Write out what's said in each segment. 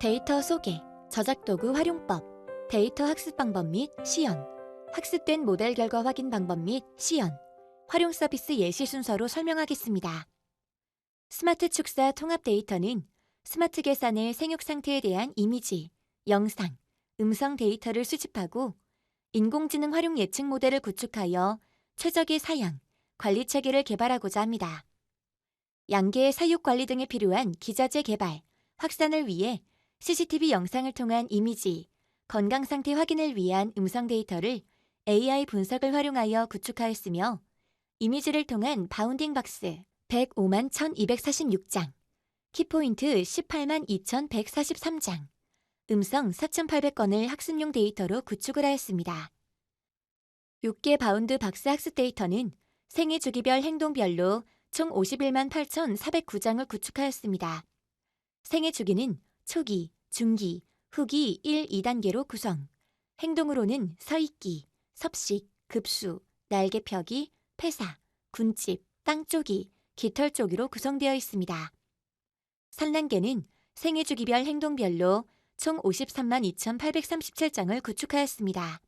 데이터 소개, 저작 도구 활용법, 데이터 학습 방법 및 시연, 학습된 모델 결과 확인 방법 및 시연, 활용 서비스 예시 순서로 설명하겠습니다. 스마트 축사 통합 데이터는 스마트 계산의 생육 상태에 대한 이미지, 영상, 음성 데이터를 수집하고 인공지능 활용 예측 모델을 구축하여 최적의 사양, 관리 체계를 개발하고자 합니다. 양계의 사육 관리 등에 필요한 기자재 개발, 확산을 위해 CCTV 영상을 통한 이미지, 건강 상태 확인을 위한 음성 데이터를 AI 분석을 활용하여 구축하였으며 이미지를 통한 바운딩 박스 105만 1246장, 키포인트 18만 2143장, 음성 4800건을 학습용 데이터로 구축을 하였습니다. 6개 바운드 박스 학습 데이터는 생애 주기별 행동별로 총 51만 8,409장을 구축하였습니다. 생애 주기는 초기, 중기, 후기 1, 2단계로 구성. 행동으로는 서있기, 섭식, 급수, 날개 펴기, 폐사, 군집, 땅 쪼기, 깃털 쪼기로 구성되어 있습니다. 산란계는 생애 주기별 행동별로 총 53만 2,837장을 구축하였습니다.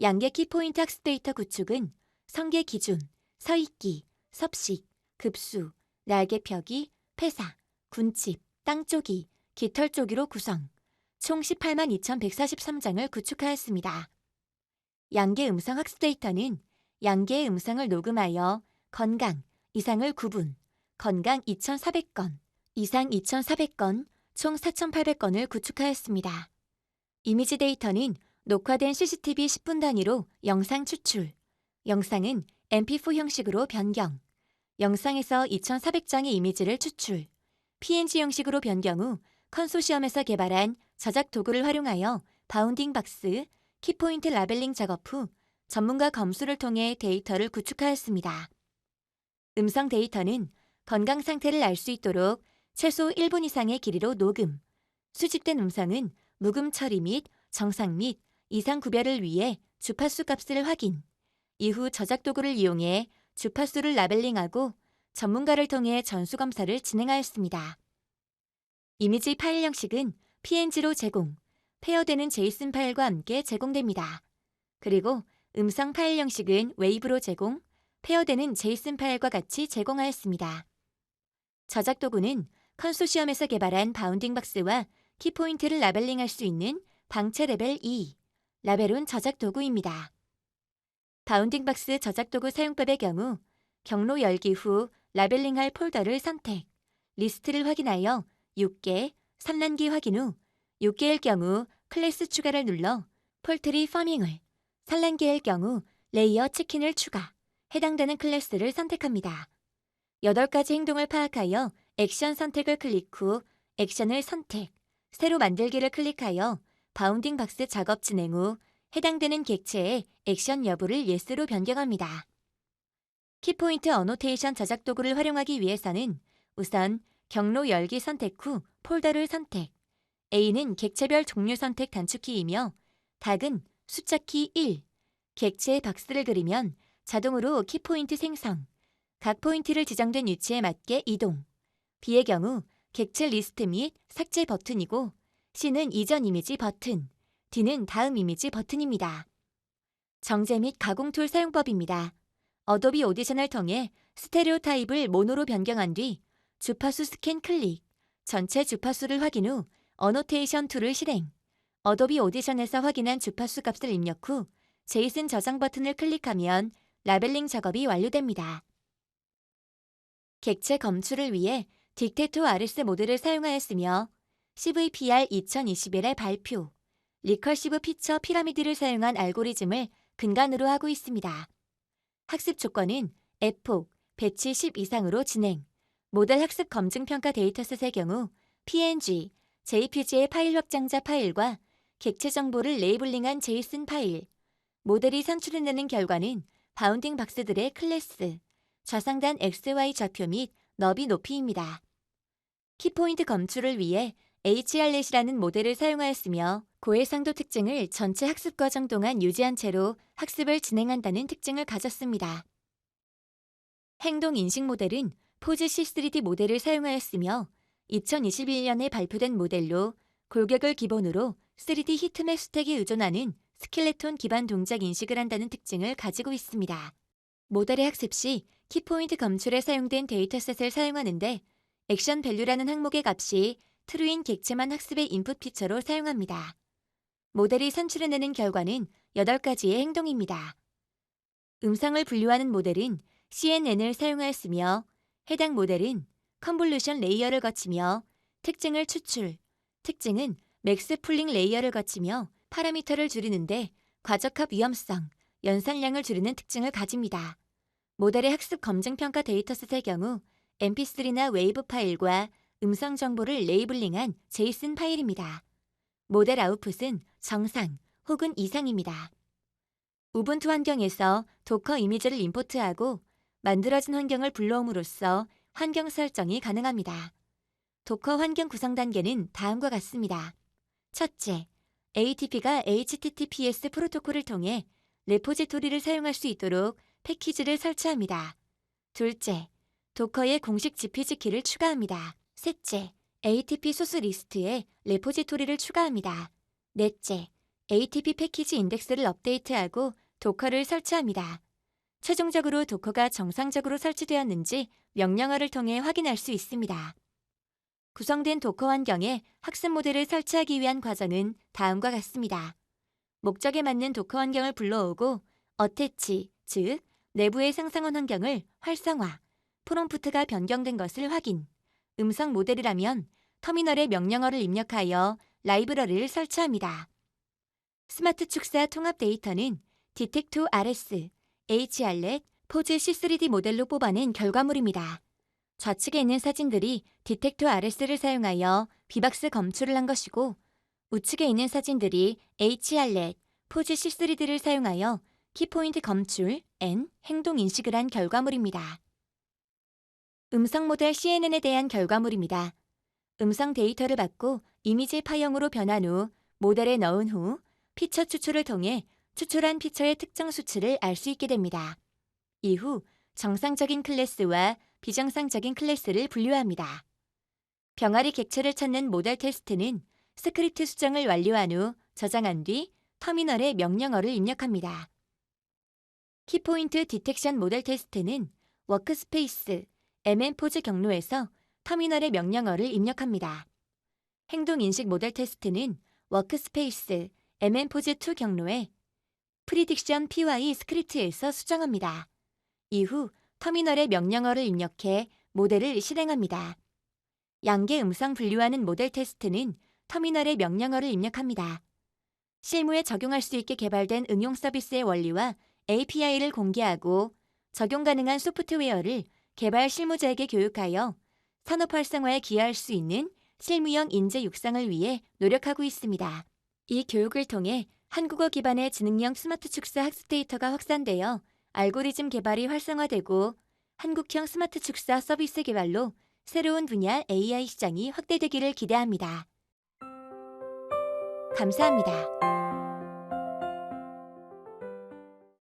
양계 키포인트 학습 데이터 구축은 성계 기준, 서있기, 섭식, 급수, 날개 펴기, 폐사, 군집, 땅 쪼기, 깃털 쪼기로 구성, 총 18만 2,143장을 구축하였습니다. 양계 음성 학습 데이터는 양계의 음성을 녹음하여 건강, 이상을 구분, 건강 2,400건, 이상 2,400건, 총 4,800건을 구축하였습니다. 이미지 데이터는 녹화된 CCTV 10분 단위로 영상 추출, 영상은 MP4 형식으로 변경, 영상에서 2,400장의 이미지를 추출, PNG 형식으로 변경 후 컨소시엄에서 개발한 저작 도구를 활용하여 바운딩 박스, 키포인트 라벨링 작업 후 전문가 검수를 통해 데이터를 구축하였습니다. 음성 데이터는 건강 상태를 알 수 있도록 최소 1분 이상의 길이로 녹음, 수집된 음성은 묵음 처리 및 정상 및 이상 구별을 위해 주파수 값을 확인, 이후 저작 도구를 이용해 주파수를 라벨링하고 전문가를 통해 전수 검사를 진행하였습니다. 이미지 파일 형식은 PNG로 제공, 페어되는 제이슨 파일과 함께 제공됩니다. 그리고 음성 파일 형식은 웨이브로 제공, 페어되는 제이슨 파일과 같이 제공하였습니다. 저작 도구는 컨소시엄에서 개발한 바운딩 박스와 키포인트를 라벨링할 수 있는 방체 레벨 2, 라벨온 저작 도구입니다. 바운딩 박스 저작 도구 사용법의 경우 경로 열기 후 라벨링할 폴더를 선택, 리스트를 확인하여 6개, 3단기 확인 후 6개일 경우 클래스 추가를 눌러 폴트리 퍼밍을, 3단계일 경우 레이어 치킨을 추가, 해당되는 클래스를 선택합니다. 8가지 행동을 파악하여 액션 선택을 클릭 후 액션을 선택, 새로 만들기를 클릭하여 바운딩 박스 작업 진행 후 해당되는 객체의 액션 여부를 예스로 변경합니다. 키포인트 어노테이션 저작 도구를 활용하기 위해서는 우선 경로 열기 선택 후 폴더를 선택, A는 객체별 종류 선택 단축키이며 닭은 숫자 키 1, 객체의 박스를 그리면 자동으로 키포인트 생성, 각 포인트를 지정된 위치에 맞게 이동, B의 경우 객체 리스트 및 삭제 버튼이고 C는 이전 이미지 버튼, D는 다음 이미지 버튼입니다. 정제 및 가공 툴 사용법입니다. 어도비 오디션을 통해 스테레오 타입을 모노로 변경한 뒤 주파수 스캔 클릭, 전체 주파수를 확인 후 어노테이션 툴을 실행, 어도비 오디션에서 확인한 주파수 값을 입력 후 제이슨 저장 버튼을 클릭하면 라벨링 작업이 완료됩니다. 객체 검출을 위해 딕테토 RS 모드를 사용하였으며 CVPR 2021의 발표, 리컬시브 피처 피라미드를 사용한 알고리즘을 근간으로 하고 있습니다. 학습 조건은 F폭, 배치 10 이상으로 진행, 모델 학습 검증 평가 데이터셋의 경우 PNG, JPG의 파일 확장자 파일과 객체 정보를 레이블링한 제이슨 파일, 모델이 산출해내는 결과는 바운딩 박스들의 클래스, 좌상단 XY 좌표 및 너비 높이입니다. 키포인트 검출을 위해 HRlet이라는 모델을 사용하였으며 고해상도 특징을 전체 학습 과정 동안 유지한 채로 학습을 진행한다는 특징을 가졌습니다. 행동 인식 모델은 포즈 C3D 모델을 사용하였으며 2021년에 발표된 모델로 골격을 기본으로 3D 히트맵 스택에 의존하는 스켈레톤 기반 동작 인식을 한다는 특징을 가지고 있습니다. 모델의 학습 시 키포인트 검출에 사용된 데이터셋을 사용하는데 액션 밸류라는 항목의 값이 트루인 객체만 학습의 인풋 피처로 사용합니다. 모델이 산출해내는 결과는 8가지의 행동입니다. 음성을 분류하는 모델은 CNN을 사용하였으며 해당 모델은 컨볼루션 레이어를 거치며 특징을 추출, 특징은 맥스 풀링 레이어를 거치며 파라미터를 줄이는데 과적합 위험성, 연산량을 줄이는 특징을 가집니다. 모델의 학습 검증 평가 데이터셋의 경우 mp3나 웨이브 파일과 음성 정보를 레이블링한 제이슨 파일입니다. 모델 아웃풋은 정상 혹은 이상입니다. 우분투 환경에서 도커 이미지를 임포트하고 만들어진 환경을 불러옴으로써 환경 설정이 가능합니다. 도커 환경 구성 단계는 다음과 같습니다. 첫째, ATP가 HTTPS 프로토콜을 통해 레포지토리를 사용할 수 있도록 패키지를 설치합니다. 둘째, 도커에 공식 GPG 키를 추가합니다. 셋째, ATP 소스 리스트에 레포지토리를 추가합니다. 넷째, ATP 패키지 인덱스를 업데이트하고 도커를 설치합니다. 최종적으로 도커가 정상적으로 설치되었는지 명령어를 통해 확인할 수 있습니다. 구성된 도커 환경에 학습 모델을 설치하기 위한 과정은 다음과 같습니다. 목적에 맞는 도커 환경을 불러오고 어태치, 즉 내부의 상상원 환경을 활성화, 프롬프트가 변경된 것을 확인, 음성 모델이라면 터미널에 명령어를 입력하여 라이브러리를 설치합니다. 스마트 축사 통합 데이터는 디텍토 RS, HR렛, 포즈 C3D 모델로 뽑아낸 결과물입니다. 좌측에 있는 사진들이 디텍토 RS를 사용하여 비박스 검출을 한 것이고 우측에 있는 사진들이 HR렛, 포즈 C3D를 사용하여 키포인트 검출, N, 행동 인식을 한 결과물입니다. 음성 모델 CNN에 대한 결과물입니다. 음성 데이터를 받고 이미지 파형으로 변환 후 모델에 넣은 후 피처 추출을 통해 추출한 피처의 특정 수치를 알 수 있게 됩니다. 이후 정상적인 클래스와 비정상적인 클래스를 분류합니다. 병아리 객체를 찾는 모델 테스트는 스크립트 수정을 완료한 후 저장한 뒤 터미널에 명령어를 입력합니다. 키포인트 디텍션 모델 테스트는 워크스페이스, MM포즈 경로에서 터미널에 명령어를 입력합니다. 행동 인식 모델 테스트는 워크스페이스, MM포즈 2 경로에 프리딕션 PY 스크립트에서 수정합니다. 이후 터미널에 명령어를 입력해 모델을 실행합니다. 양계 음성 분류하는 모델 테스트는 터미널에 명령어를 입력합니다. 실무에 적용할 수 있게 개발된 응용 서비스의 원리와 API를 공개하고 적용 가능한 소프트웨어를 개발 실무자에게 교육하여 산업 활성화에 기여할 수 있는 실무형 인재 육성을 위해 노력하고 있습니다. 이 교육을 통해 한국어 기반의 지능형 스마트 축사 학습 데이터가 확산되어 알고리즘 개발이 활성화되고 한국형 스마트 축사 서비스 개발로 새로운 분야 AI 시장이 확대되기를 기대합니다. 감사합니다.